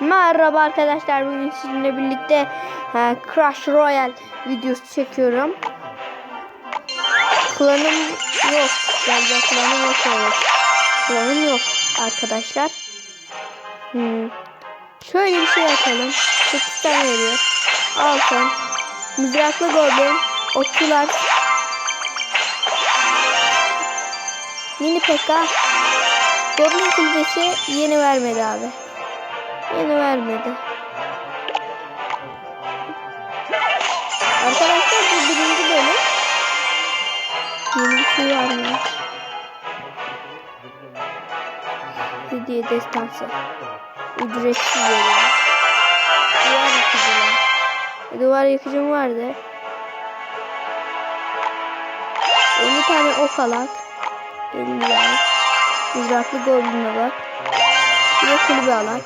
Merhaba arkadaşlar bugün sizinle birlikte e, Crash Royale videosu çekiyorum. Klanım yok. Galiba klanım yok. Klanım yok arkadaşlar. Hmm. Şöyle bir şey yapalım. 8 tane veriyor. Altın. Mızraklı goblin. Okçular. Mini pekka. Goblin kulübesi yeni vermedi abi. Yeni vermedi. Arkadaşlar bu birinci bölüm. Yeni bir şey vermemiş. Hediye destansı. Ücretsiz bölüm. Duvar yıkıcılar. E, duvar yıkıcım vardı. 50 tane ok alak. 50 yani. Mızraklı goblin alak. De kulübe alak.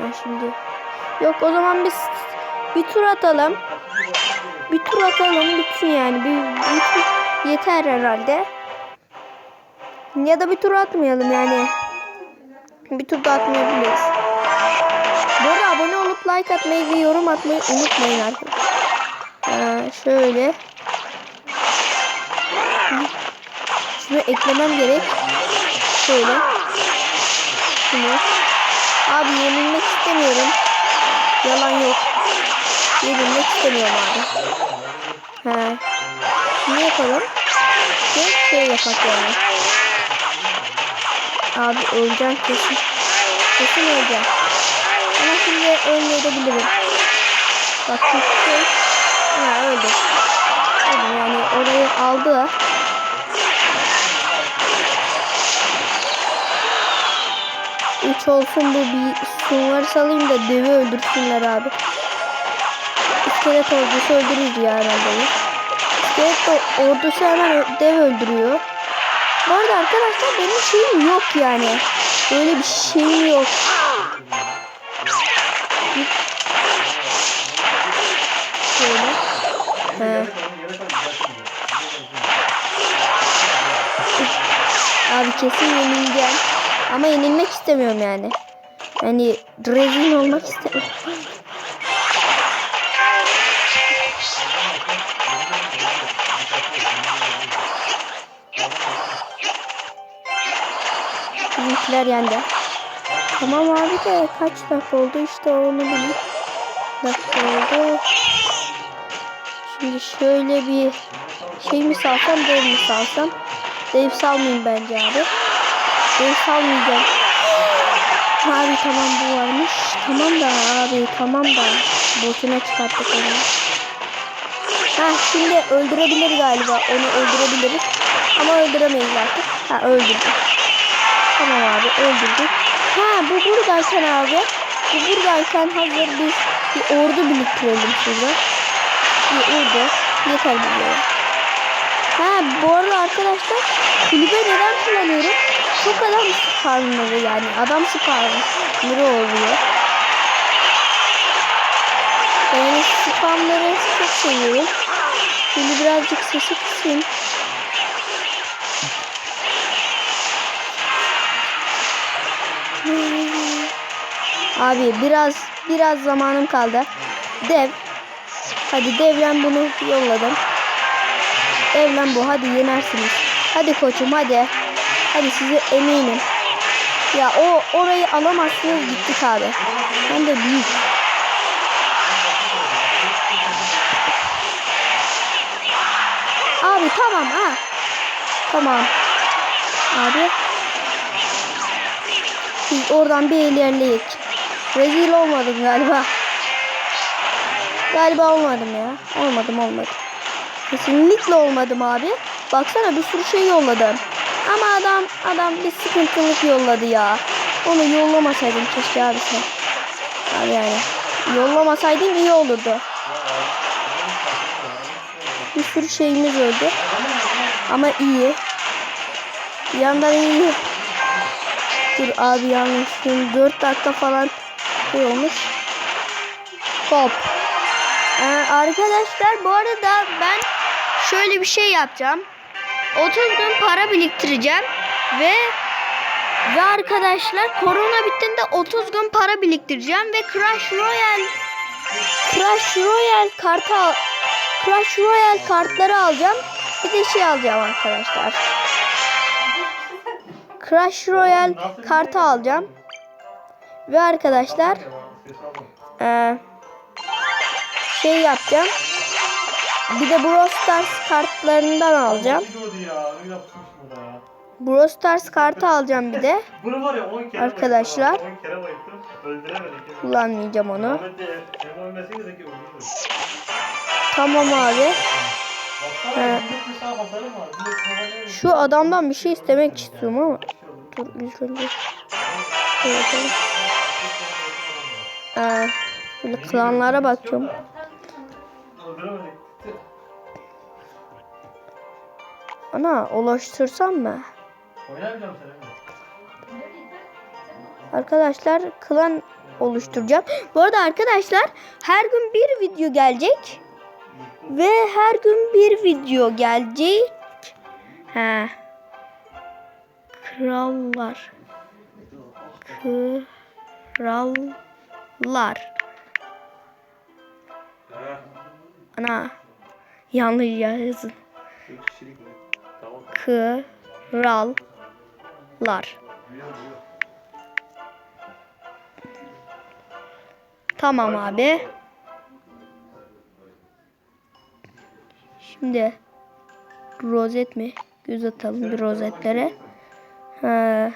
Yani şimdi yok o zaman biz bir tur atalım. Bir tur atalım bitsin yani. Bir, bir tur yeter herhalde. Ya da bir tur atmayalım yani. Bir tur da atmayabiliriz. Bu arada abone olup like atmayı ve yorum atmayı unutmayın arkadaşlar. Ee, şöyle. Şunu eklemem gerek. Şöyle. Şunu. Abi yenilmek istemiyorum. Yalan yok. Yenilmek istemiyorum abi. He. Ne yapalım? Şey, şey yapak yani. Abi öleceğim kesin. Kesin öleceğim. Ama şimdi ölmeyebilirim. Bak şu şey. Ha öldü. Yani orayı aldı. Üç olsun bu bir sunları salayım da devi öldürsünler abi. İskelet ordusu öldürür ya herhalde. İskelet ordusu hemen dev öldürüyor. Bu arada arkadaşlar benim şeyim yok yani. Böyle bir şeyim yok. Şöyle. He. Abi kesin yenileceğim. Ama yenilmek istemiyorum yani. Yani rezil olmak istemiyorum. Bizimkiler yendi. Tamam abi de kaç dakika oldu işte onu bileyim. Dakika oldu. Şimdi şöyle bir şey mi salsam dev mi salsam? Dev salmayayım bence abi. Dev salmayacağım. Abi tamam bu varmış. Tamam da abi tamam da. Boşuna çıkarttık onu. Ha şimdi öldürebilir galiba. Onu öldürebiliriz. Ama öldüremeyiz artık. Ha öldürdük. Tamam abi öldürdük. Ha bu buradayken abi. Bu buradayken hazır biz bir ordu biriktirelim şurada. Bir ordu. Yeter bize. Ha bu arada arkadaşlar kulübe neden kullanıyorum? Çok adam spamları yani adam spamları oluyor. Yani spamları çok seviyorum. Şimdi birazcık sesi kısayım. Abi biraz biraz zamanım kaldı. Dev. Hadi devlen bunu yolladım. Devlen bu. Hadi yenersiniz. Hadi koçum hadi. Hadi size eminim. Ya o orayı alamazsınız gittik abi. Hem de büyük. Abi tamam ha. Tamam. Abi. Biz oradan bir ilerleyek. Rezil olmadım galiba. Galiba olmadım ya. Olmadım olmadım. Kesinlikle olmadım abi. Baksana bir sürü şey yolladım. Ama adam adam bir sıkıntılık yolladı ya. Onu yollamasaydın keşke abi sen. Abi yani. Yollamasaydın iyi olurdu. Bir sürü şeyimiz öldü. Ama iyi. Bir yandan iyi. Dur abi yanlış. Şimdi 4 dakika falan şey olmuş. Hop. Ee, arkadaşlar bu arada ben şöyle bir şey yapacağım. 30 gün para biriktireceğim ve Ve arkadaşlar korona bittiğinde 30 gün para biriktireceğim ve Crash Royale Crash Royale kartı Crash Royale kartları alacağım. Bir de şey alacağım arkadaşlar. Crash Royale kartı alacağım. Ve arkadaşlar şey yapacağım. Bir de Brawl Stars kartlarından alacağım. Brawl Stars kartı alacağım bir de. Bunu var ya 10 kere Arkadaşlar. bayılttım. 10 kere. Öldüremedik. Kullanmayacağım onu. Tamam abi. Yemiş. Şu adamdan bir şey istemek istiyorum ama. Dur ilk önce. Şey yapalım. Ee, klanlara bakıyorum. Ana ulaştırsam mı? Arkadaşlar klan oluşturacağım. Bu arada arkadaşlar her gün bir video gelecek. Ve her gün bir video gelecek. He. Krallar. Krallar. Ana. Yanlış yazın. Tamam. Krallar. Tamam abi. Şimdi rozet mi? Göz atalım bir rozetlere. Ha.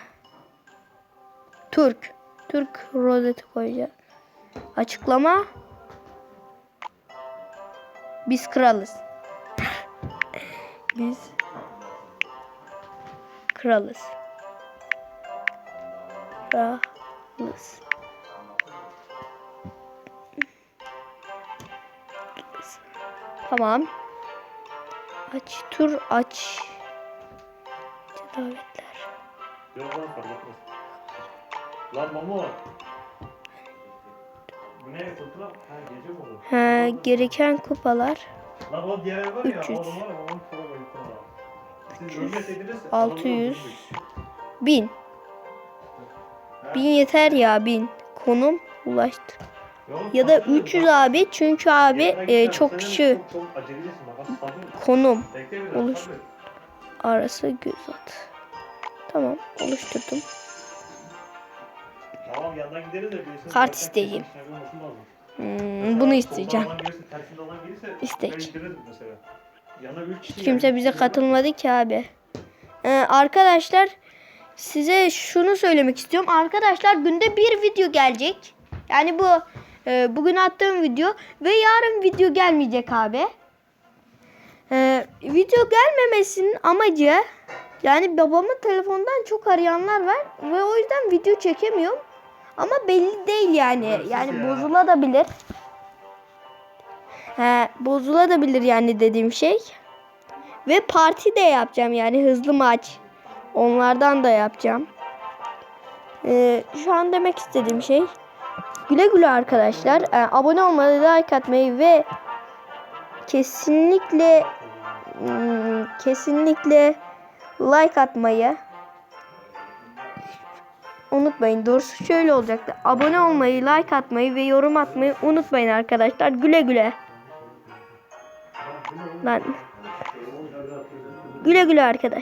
Türk. Türk rozeti koyacağız. Açıklama. Biz kralız. Biz kralız. Kralız. Tamam. Aç tur aç. Davetler. Yok lan fark etmez. Lan Mamo. Bu ne fotoğraf? Ha gece mi oldu? Ha, gereken kupalar. Lan o diğer var ya. 300. O var ya. Onun 600. 1000. 1000 yeter ya 1000. Konum ulaştı. Ya da 300 abi çünkü abi e, çok kişi konum sabır. arası göz at. Tamam oluşturdum. Kart isteyeyim. Hmm, bunu isteyeceğim. İstek. Hiç kimse bize katılmadı ki abi. Ee, arkadaşlar size şunu söylemek istiyorum. Arkadaşlar günde bir video gelecek. Yani bu e, bugün attığım video ve yarın video gelmeyecek abi. Ee, video gelmemesinin amacı yani babamın telefondan çok arayanlar var ve o yüzden video çekemiyorum. Ama belli değil yani. Hırsız Yani ya. bozulabilir. He, bozulabilir yani dediğim şey. Ve parti de yapacağım yani hızlı maç. Onlardan da yapacağım. Ee, şu an demek istediğim şey güle güle arkadaşlar. Ee, abone olmayı, like atmayı ve kesinlikle hmm, kesinlikle like atmayı unutmayın. Doğrusu şöyle olacaktı. Abone olmayı, like atmayı ve yorum atmayı unutmayın arkadaşlar. Güle güle. Lan. Güle güle arkadaş.